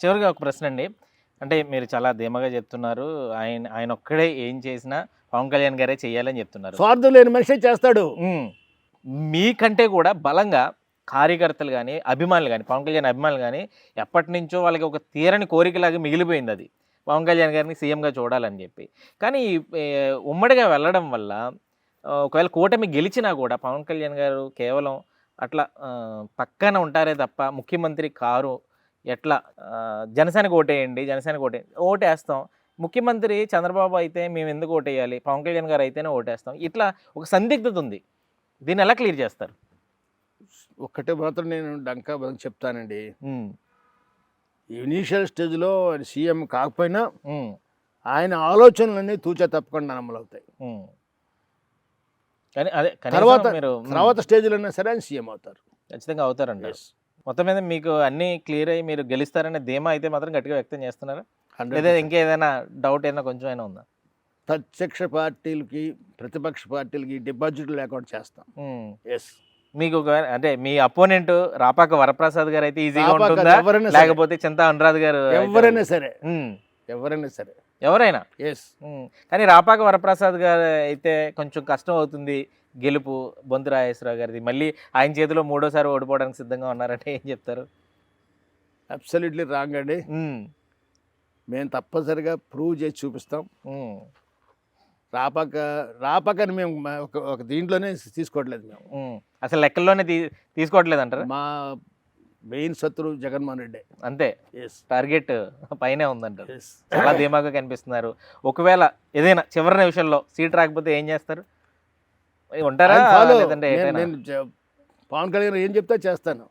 చివరిగా ఒక ప్రశ్న అండి. అంటే మీరు చాలా ధీమాగా చెప్తున్నారు. ఆయన ఆయన ఒక్కడే ఏం చేసినా పవన్ కళ్యాణ్ గారే చేయాలని చెప్తున్నారు. స్వార్థం లేని మనిషి చేస్తాడు. మీకంటే కూడా బలంగా కార్యకర్తలు కానీ అభిమానులు కానీ పవన్ కళ్యాణ్ అభిమానులు కానీ ఎప్పటి నుంచో వాళ్ళకి ఒక తీరని కోరికలాగా మిగిలిపోయింది అది. పవన్ కళ్యాణ్ గారిని సీఎంగా చూడాలని చెప్పి. కానీ ఉమ్మడిగా వెళ్ళడం వల్ల ఒకవేళ కూటమి గెలిచినా కూడా పవన్ కళ్యాణ్ గారు కేవలం అట్లా పక్కన ఉంటారే తప్ప ముఖ్యమంత్రి కారు ఎట్లా? జనసేనకు ఓటేయండి జనసేనకు ఓటే ఓటేస్తాం. ముఖ్యమంత్రి చంద్రబాబు అయితే మేము ఎందుకు ఓటేయాలి? పవన్ కళ్యాణ్ గారు అయితేనే ఓటేస్తాం. ఇట్లా ఒక సందిగ్ధత ఉంది. దీన్ని ఎలా క్లియర్ చేస్తారు? ఒక్కటే మాత్రం నేను డంకా బలం చెప్తానండి. ఇనీషియల్ స్టేజ్లో సీఎం కాకపోయినా ఆయన ఆలోచనలన్నీ తూచా తప్పకుండా అమలవుతాయి. కానీ అదే తర్వాత తర్వాత స్టేజ్లో అయినా సరే ఆయన సీఎం అవుతారు. ఖచ్చితంగా అవుతారంట Yes. మొత్తం మీద మీకు అన్ని క్లియర్ అయ్యి మీరు గెలుస్తారనే ధీమా అయితే మాత్రం గట్టిగా వ్యక్తం చేస్తున్నారా? 100%. లేదా ఇంకేదైనా డౌట్ ఏదైనా కొంచెం అయినా ఉందా? ప్రత్యక్ష పార్టీలకి ప్రతిపక్ష పార్టీలకి డిపాజిట్లు లేకుండా చేస్తాం. ఎస్ మీకు అంటే మీ అపోనెంట్ రాపాక వరప్రసాద్ గారు అయితే ఈజీగా ఉంటుందా? లేకపోతే చింత అనురాధ్ గారు ఎవరైనా సరే. ఎవరైనా సరే. ఎవరైనా. ఎస్ కానీ రాపాక వరప్రసాద్ గారు అయితే కొంచెం కష్టం అవుతుంది గెలుపు బొంతు రాజేశ్వరరావు గారిది. మళ్ళీ ఆయన చేతిలో మూడోసారి ఓడిపోవడానికి సిద్ధంగా ఉన్నారంటే ఏం చెప్తారు? అబ్సల్యూట్లీ రాంగ్ అండి. మేము తప్పనిసరిగా ప్రూవ్ చేసి చూపిస్తాం. రాపాక రాపాకని మేము ఒక ఒక దీంట్లోనే తీసుకోవట్లేదు మేము. అసలు లెక్కల్లోనే తీ తీసుకోవట్లేదు అంటారా? మా మెయిన్ శత్రువు జగన్మోహన్ రెడ్డి. అంతే. టార్గెట్ పైనే ఉందంటారు. చాలా ధీమాగా కనిపిస్తున్నారు. ఒకవేళ ఏదైనా చివరి నిమిషంలో సీట్ రాకపోతే ఏం చేస్తారు? ఉంటారా? నేను పవన్ కళ్యాణ్ ఏం చెప్తే చేస్తాను.